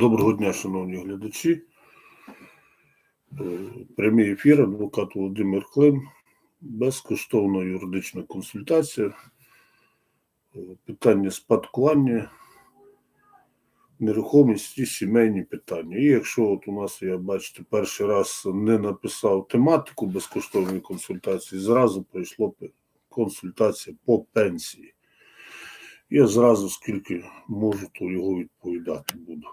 Доброго дня, шановні глядачі. Е, Прямий ефір, адвокат Володимир Клим, безкоштовна юридична консультація, Е, питання спадкування, нерухомість і сімейні питання. І якщо от у нас, я бачите, перший раз не написав тематику безкоштовної консультації, зразу прийшло консультація по пенсії. Я зразу, скільки можу, то його відповідати буду.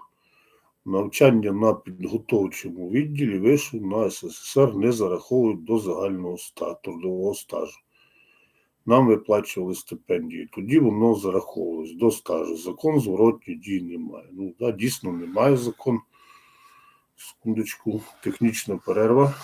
Навчання на підготовчому відділі вишу на СССР не зараховують до загального трудового стажу. Нам виплачували стипендії. Тоді воно зараховувалось до стажу. Закон зворотньої дії немає. Ну, да, дійсно немає закон. Секундочку, технічна перерва.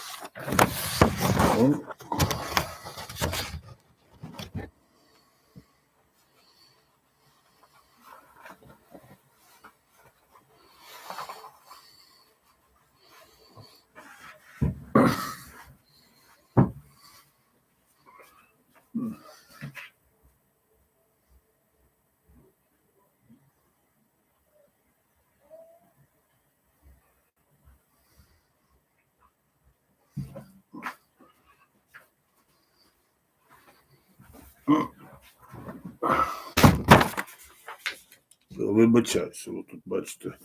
Вибачаюся, ви тут бачите,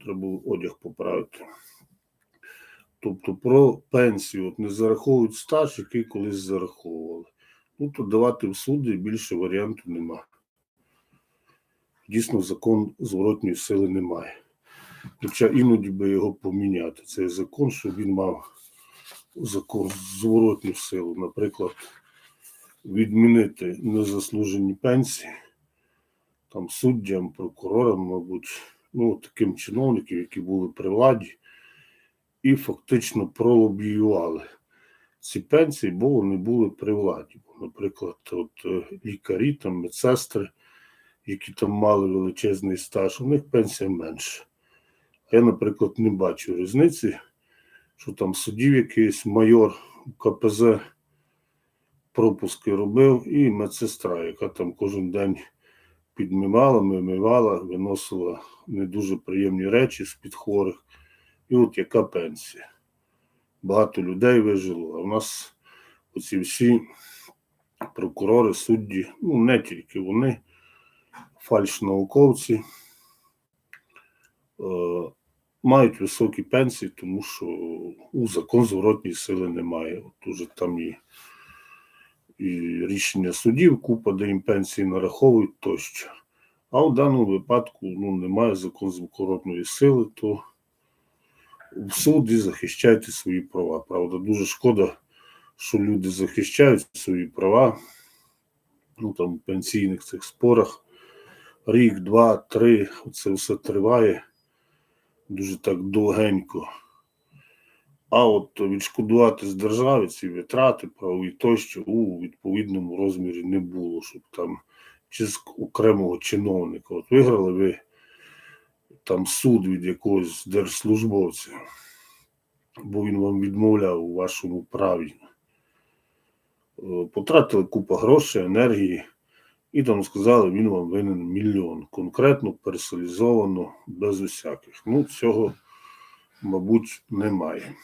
треба було одяг поправити. Тобто про пенсію от не зараховують стаж, який колись зараховували. Ну, то давати в суди більше варіанту нема. Дійсно, закон зворотньої сили немає. Хоча іноді би його поміняти. Цей закон, щоб він мав закон зворотню силу. Наприклад, відмінити незаслужені пенсії там суддям, прокурорам, мабуть, ну, таким чиновників, які були при владі, і фактично пролобіювали ці пенсії, бо вони були при владі. Наприклад, от е, лікарі, там, медсестри, які там мали величезний стаж, у них пенсія менша. Я, наприклад, не бачу різниці, що там судів якийсь майор КПЗ пропуски робив, і медсестра, яка там кожен день підмивала, вимивала, виносила не дуже приємні речі з-під хворих. І от яка пенсія. Багато людей вижило, а в нас оці всі прокурори, судді, ну не тільки вони, фальш-науковці, е, мають високі пенсії, тому що у закон зворотньої сили немає. От уже там і, і рішення судів, купа, де їм пенсії нараховують тощо. А в даному випадку ну, немає закон зворотної сили, то в суді захищайте свої права. Правда, дуже шкода, що люди захищають свої права ну, там, в пенсійних цих спорах. Рік, два, три, це все триває дуже так довгенько. А от відшкодувати з держави ці витрати, правові тощо у відповідному розмірі не було, щоб там чи з окремого чиновника. От виграли ви там суд від якогось держслужбовця, бо він вам відмовляв у вашому праві. Е, Потратили купу грошей, енергії, і там сказали, він вам винен мільйон. Конкретно, персоналізовано, без усяких. Ну, цього, мабуть, немає.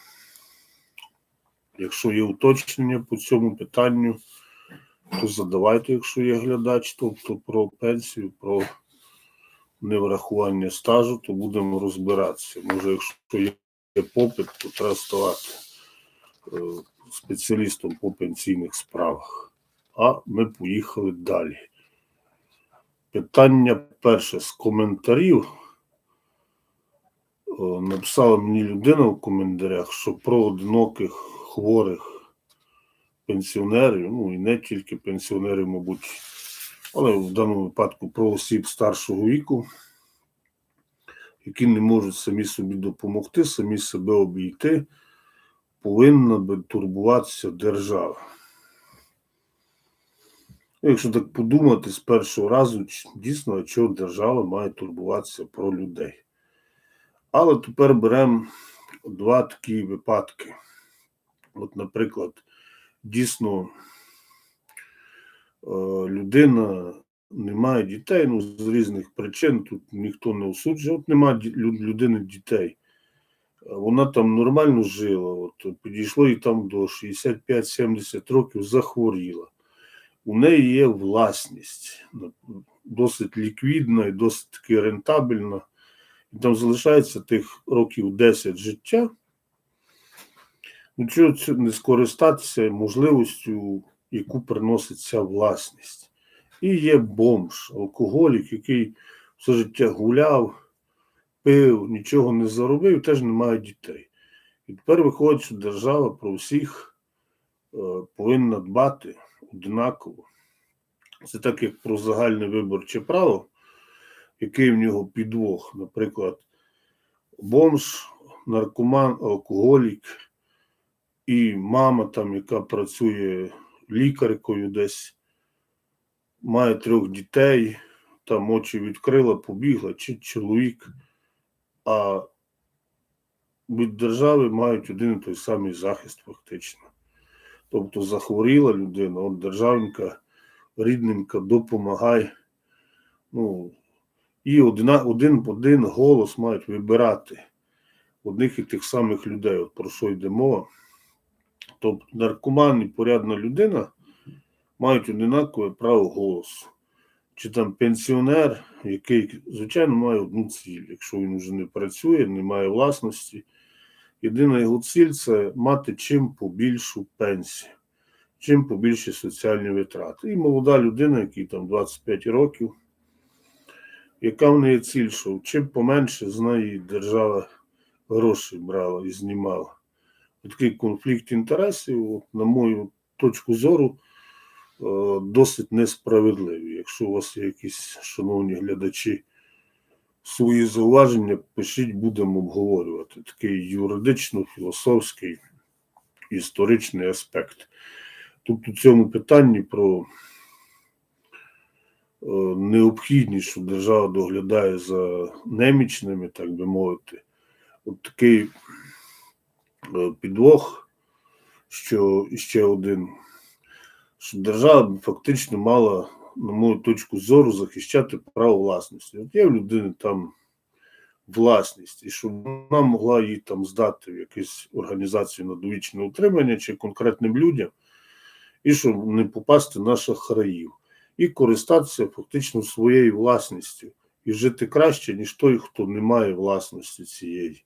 Якщо є уточнення по цьому питанню, то задавайте, якщо є глядач, тобто про пенсію, про неврахування стажу, то будемо розбиратися. Може, якщо є попит, то треба ставати е, спеціалістом по пенсійних справах. А ми поїхали далі. Питання перше з коментарів. Е, Написала мені людина в коментарях, що про одиноких хворих пенсіонерів, ну і не тільки пенсіонерів, мабуть, але в даному випадку про осіб старшого віку, які не можуть самі собі допомогти, самі себе обійти, повинна би турбуватися держава. Якщо так подумати з першого разу, дійсно, чого держава має турбуватися про людей. Але тепер беремо два такі випадки. От, наприклад, дійсно е, людина немає дітей, ну з різних причин тут ніхто не осуджує. От немає людини дітей. Вона там нормально жила, от підійшло і там до 65-70 років захворіла. У неї є власність, досить ліквідна і досить таки рентабельна. Там залишається тих років 10 життя. Ну, чого не скористатися можливістю, яку приносить ця власність. І є бомж, алкоголік, який все життя гуляв, пив, нічого не заробив, теж не має дітей. І тепер виходить, що держава про всіх е, повинна дбати однаково. Це так, як про загальне виборче право, який в нього підвох, наприклад, бомж, наркоман, алкоголік і мама, там, яка працює лікаркою десь, має трьох дітей, там очі відкрила, побігла, чи чоловік, а від держави мають один і той самий захист, фактично. Тобто захворіла людина, от державника, рідненька, допомагай. Ну, і один в один голос мають вибирати одних і тих самих людей, от про що йде мова. Тобто наркоман і порядна людина мають одинакове право голосу. Чи там пенсіонер, який, звичайно, має одну ціль, якщо він вже не працює, не має власності. Єдина його ціль це мати чим побільшу пенсію, чим побільші соціальні витрати. І молода людина, якій там 25 років, яка в неї ціль, що чим поменше з неї держава гроші брала і знімала. Такий конфлікт інтересів, на мою точку зору, е, досить несправедливий. Якщо у вас є якісь, шановні глядачі, свої зауваження, пишіть, будемо обговорювати. Такий юридично-філософський історичний аспект. Тут у цьому питанні про необхідність, що держава доглядає за немічними, так би мовити, от такий е, підвох, що ще один, що держава фактично мала, на мою точку зору, захищати право власності. От є в людини там власність, і щоб вона могла її там здати в якусь організацію на довічне утримання чи конкретним людям, і щоб не попасти на шахраїв, і користатися фактично своєю власністю і жити краще, ніж той, хто не має власності цієї.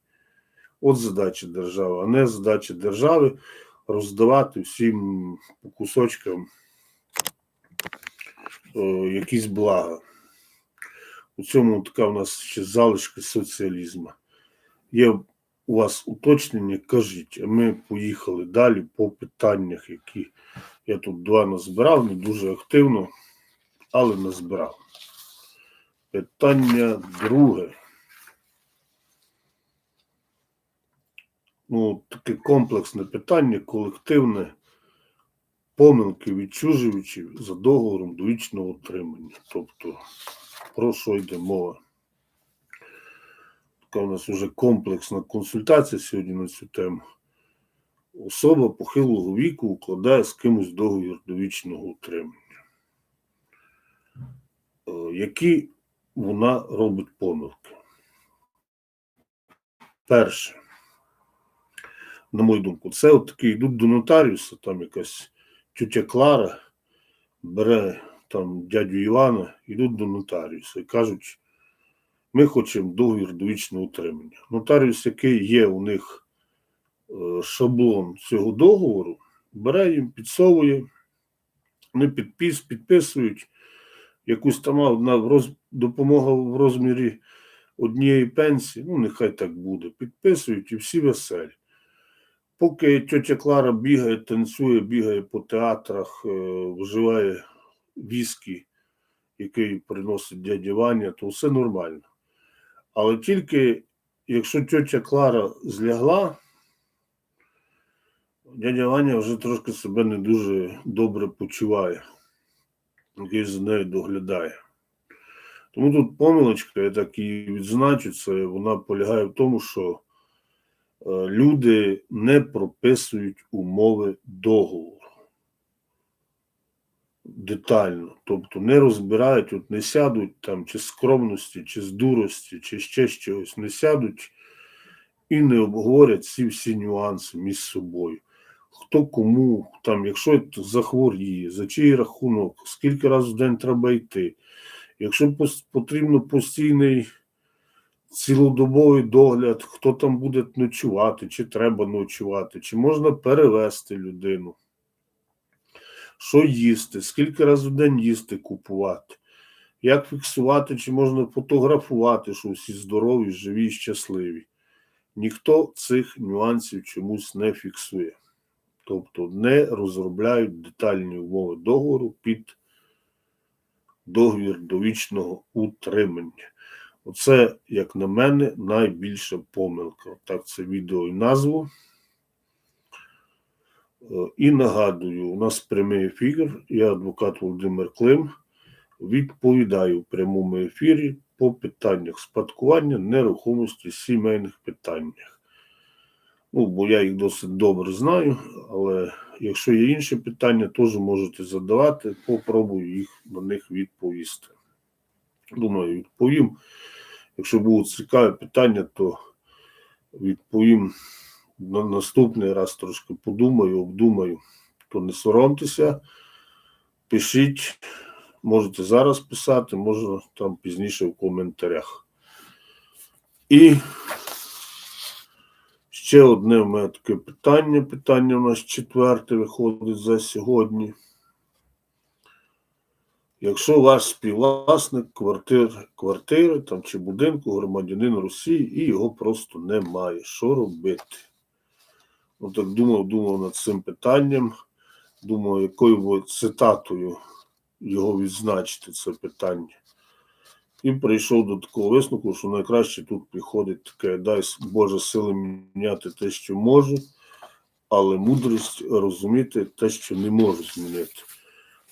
От задача держави, а не задача держави роздавати всім по кусочкам е, якісь блага. У цьому така у нас ще залишки соціалізму. Є у вас уточнення, кажіть, а ми поїхали далі по питаннях, які я тут два назбирав, не дуже активно, але назбирав. Питання друге. ну, таке комплексне питання, колективне помилки відчужувачів за договором довічного утримання. Тобто, про що йде мова? Така у нас вже комплексна консультація сьогодні на цю тему. Особа похилого віку укладає з кимось договір довічного утримання. Які вона робить помилки? Перше на мою думку, це от такі йдуть до нотаріуса, там якась тютя Клара бере там дядю Івана, йдуть до нотаріуса і кажуть, ми хочемо договір довічного утримання. Нотаріус, який є у них е, шаблон цього договору, бере їм, підсовує, вони підпис, підписують одна роз, допомога в розмірі однієї пенсії, ну нехай так буде, підписують і всі веселі. Поки тетя Клара бігає, танцює, бігає по театрах, е, вживає віскі, який приносить дядя Ваня, то все нормально. Але тільки якщо тетя Клара злягла, дядя Ваня вже трошки себе не дуже добре почуває, який за нею доглядає. Тому тут помилочка, я так і відзначу, це вона полягає в тому, що е, люди не прописують умови договору. детально. Тобто не розбирають, от не сядуть там чи з скромності, чи з дурості, чи ще з чогось, не сядуть і не обговорять ці всі нюанси між собою. Хто кому, там, якщо захворіє, за чий рахунок, скільки разів в день треба йти. Якщо потрібно постійний цілодобовий догляд, хто там буде ночувати, чи треба ночувати, чи можна перевести людину, що їсти, скільки разів в день їсти купувати, як фіксувати, чи можна фотографувати, що всі здорові, живі і щасливі. Ніхто цих нюансів чомусь не фіксує. Тобто не розробляють детальні умови договору під договір довічного утримання. Оце, як на мене, найбільша помилка. Так, це відео і назву. Е, І нагадую, у нас прямий ефір. Я адвокат Володимир Клим. Відповідаю в прямому ефірі по питаннях спадкування нерухомості, сімейних питаннях. Ну, бо я їх досить добре знаю, але якщо є інші питання, теж можете задавати, попробую їх на них відповісти. Думаю, відповім. Якщо будуть цікаві питання, то відповім на наступний раз трошки подумаю, обдумаю, то не соромтеся, пишіть, можете зараз писати, можна там пізніше в коментарях. І ще одне в мене таке питання. Питання у нас четверте виходить за сьогодні. Якщо ваш співвласник квартир, квартири там, чи будинку громадянин Росії і його просто немає, що робити? Ну так думав, думав над цим питанням. Думаю, якою цитатою його відзначити це питання. І прийшов до такого висновку, що найкраще тут приходить таке, дай Боже сили міняти те, що можу, але мудрість розуміти те, що не можу змінити.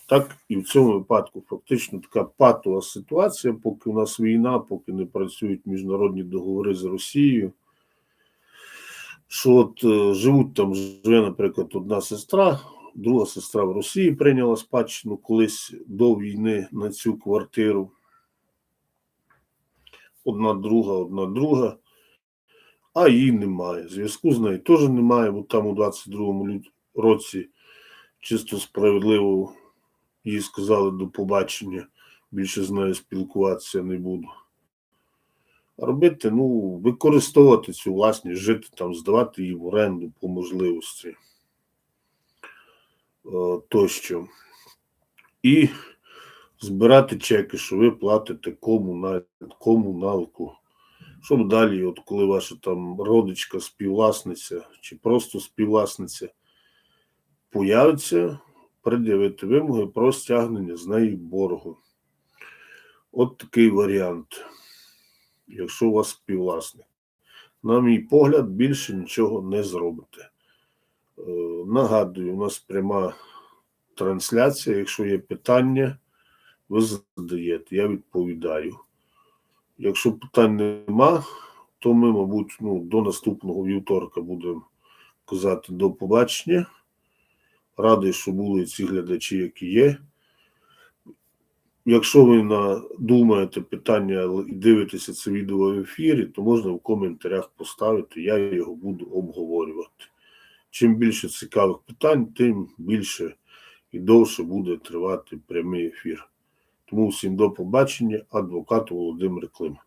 Так і в цьому випадку фактично така патова ситуація, поки у нас війна, поки не працюють міжнародні договори з Росією. Що от е, живуть там, живе, наприклад, одна сестра, друга сестра в Росії прийняла спадщину колись до війни на цю квартиру. Одна друга, одна друга, а її немає. Зв'язку з нею теж немає, бо там у 22-му році чисто справедливо їй сказали до побачення, більше з нею спілкуватися не буду. А робити, ну, використовувати цю власність, жити там, здавати її в оренду по можливості. Е, тощо. І збирати чеки, що ви платите комуна- комуналку. Щоб далі, от коли ваша там родичка, співвласниця чи просто співвласниця появиться, пред'явити вимоги про стягнення з неї боргу. От такий варіант, якщо у вас співвласник. На мій погляд, більше нічого не зробите. Е, Нагадую, у нас пряма трансляція. Якщо є питання, ви задаєте, я відповідаю. Якщо питань нема, то ми, мабуть, ну, до наступного вівторка будемо казати до побачення. Радий, що були ці глядачі, які є. Якщо ви думаєте питання і дивитеся це відео в ефірі, то можна в коментарях поставити, я його буду обговорювати. Чим більше цікавих питань, тим більше і довше буде тривати прямий ефір. Тому всім до побачення, адвокат Володимир Клим.